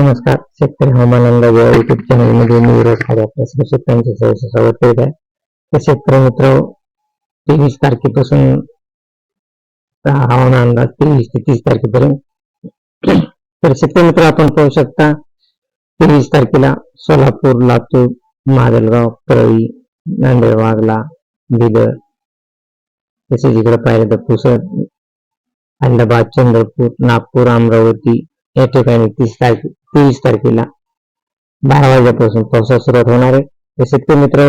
नमस्कार. शेतकरी हवामान अंदाज या युट्यूब चॅनलमध्ये मी आपल्या सर्व शेतकऱ्यांचे सहर्ष स्वागत करीत आहे. तर शेतकरी मित्र तेवीस तारखेपासून हवामान अंदाज तेवीस ते तीस तारखेपर्यंत. तर शेतकरी मित्र आपण पाहू शकता तेवीस तारखेला सोलापूर लातूर माजलगाव परळी नांदेड वाघला बिदर तसेच इकडे पाहिलं तर पुसद अहमदाबाद चंद्रपूर नागपूर अमरावती या ठिकाणी तीस तारखे तेवीस तारखेला बारा वाजल्यापासून पावसाला सुरुवात होणार आहे. तर शेतकरी मित्र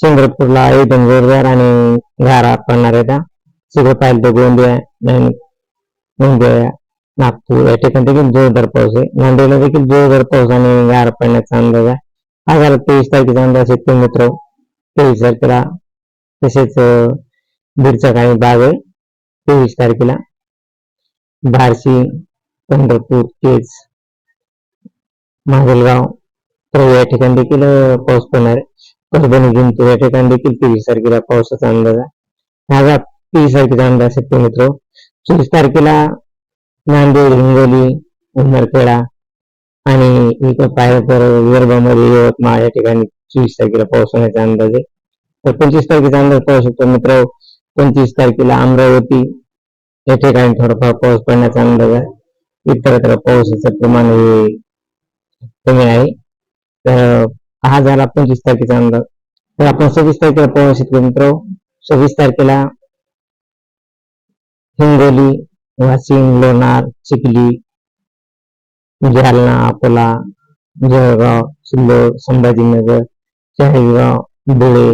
चंद्रपूरला एकदम जोरदार आणि गारा पडणार आहे सगळं पाहिलं तर गोंदिया गोंदिया नागपूर या ठिकाणी देखील जोरदार पाऊस आहे. नांदेडला देखील जोरदार पाऊस आणि गारा पडण्याचा अंदाज आहे. आज तेवीस तारखेचा अंदाज शेतकरी मित्र. तेवीस तारखेला तसेच बीडचा काही बाग आहे. तेवीस तारखेला बारशी पंढरपूर केज माजलगाव. तर या ठिकाणी देखील पाऊस पडणार आहे. परभणी जिंतूर या ठिकाणी देखील तेवीस तारखेला पावसाचा अंदाज आहे. माझा तेवीस तारखेचा अंदाज शेतकरी मित्र. चोवीस तारखेला नांदेड हिंगोली उमरखेडा आणि इथं पाहिलं तर विदर्भामध्ये यवतमाळ या ठिकाणी चोवीस तारखेला पाऊस होण्याचा अंदाज आहे. तर पंचवीस तारखेचा अंदाज पाहू शकतो मित्र. पंचवीस तारखेला अमरावती या ठिकाणी थोडाफार पाऊस पडण्याचा अंदाज आहे. इतरत्र पावसाचं प्रमाण हे कमी आहे. तर हा झाला पंचवीस तारखेचा अंदाज. तर आपण सव्वीस तारखेला पाहू शकतो मित्र. सव्वीस तारखेला हिंगोली, वाशिम, लोणार, चिखली जालना अकोला, जळगाव, सिल्लोड, संभाजीनगर, चाळीसगाव, धुळे,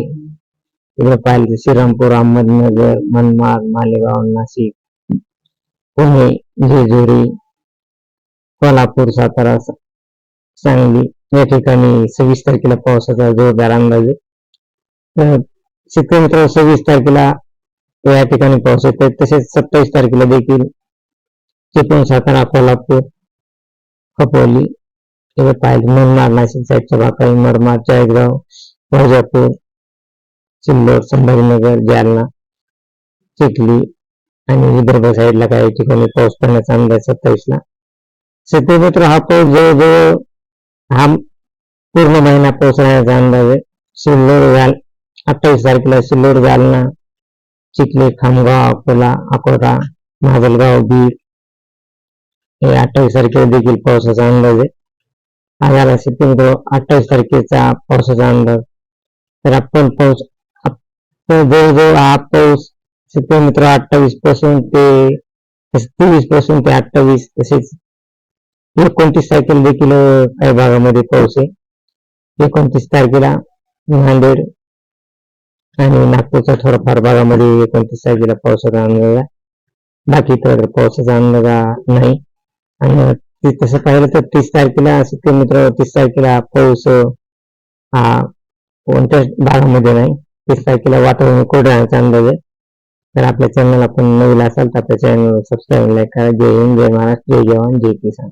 इकडे पाहिलं तर श्रीरामपूर, अहमदनगर, मनमाड, मालेगाव, नाशिक, पुणे, जेजुरी कोल्हापूर सातारा सांगली या ठिकाणी सव्वीस तारखेला पावसाचा जोरदार अंदाज आहे. शेतकरी मित्र सव्वीस तारखेला या ठिकाणी पाऊस येतो तसेच सत्तावीस तारखेला देखील चिपळूण सातारा कोल्हापूर खपोली इकडे पाहिजे मनमाड नाशिक साईडच्या भागाई मरमाड चाळीसगाव वैजापूर सिल्लोड संभाजीनगर जालना चिखली आणि विदर्भ साईडला काही ठिकाणी पाऊस पडण्याचा अंदाज सत्तावीसला ला हा पाऊस जवळजवळ हा पूर्ण महिना पाऊस राहण्याचा अंदाज आहे सिल्लोड जाल अठ्ठावीस तारखेला सिल्लोड जालना चिखले खामगाव अकोला अकोला माजलगाव बीड. हे अठ्ठावीस तारखेला देखील पावसाचा अंदाज आहे. आज आला अठ्ठावीस तारखेचा पावसाचा अंदाज. तर आपण पाऊस आपण जवळजवळ हा पाऊस सत्यमित्र अठ्ठावीसपासून ते तेवीसपासून ते अठ्ठावीस तसेच एकोणतीस तारखेला देखील काही भागामध्ये पाऊस आहे. एकोणतीस तारखेला नांदेड आणि नागपूरच्या थोडाफार भागामध्ये एकोणतीस तारखेला पावसाचा अंदाज बाकी इतर पावसाचा अंदाज नाही. आणि तसं पाहिलं तर तीस तारखेला मित्र तीस तारखेला पाऊस हा कोणत्याच भागामध्ये नाही. तीस तारखेला वातावरण कोरडं राहण्याचा अंदाज आहे. तर आपल्या चॅनल आपण नवीला असाल तर आपल्या चॅनल सबस्क्राईब लाईक करा. जय हिंद जय महाराष्ट्र जय जवान जय किसान.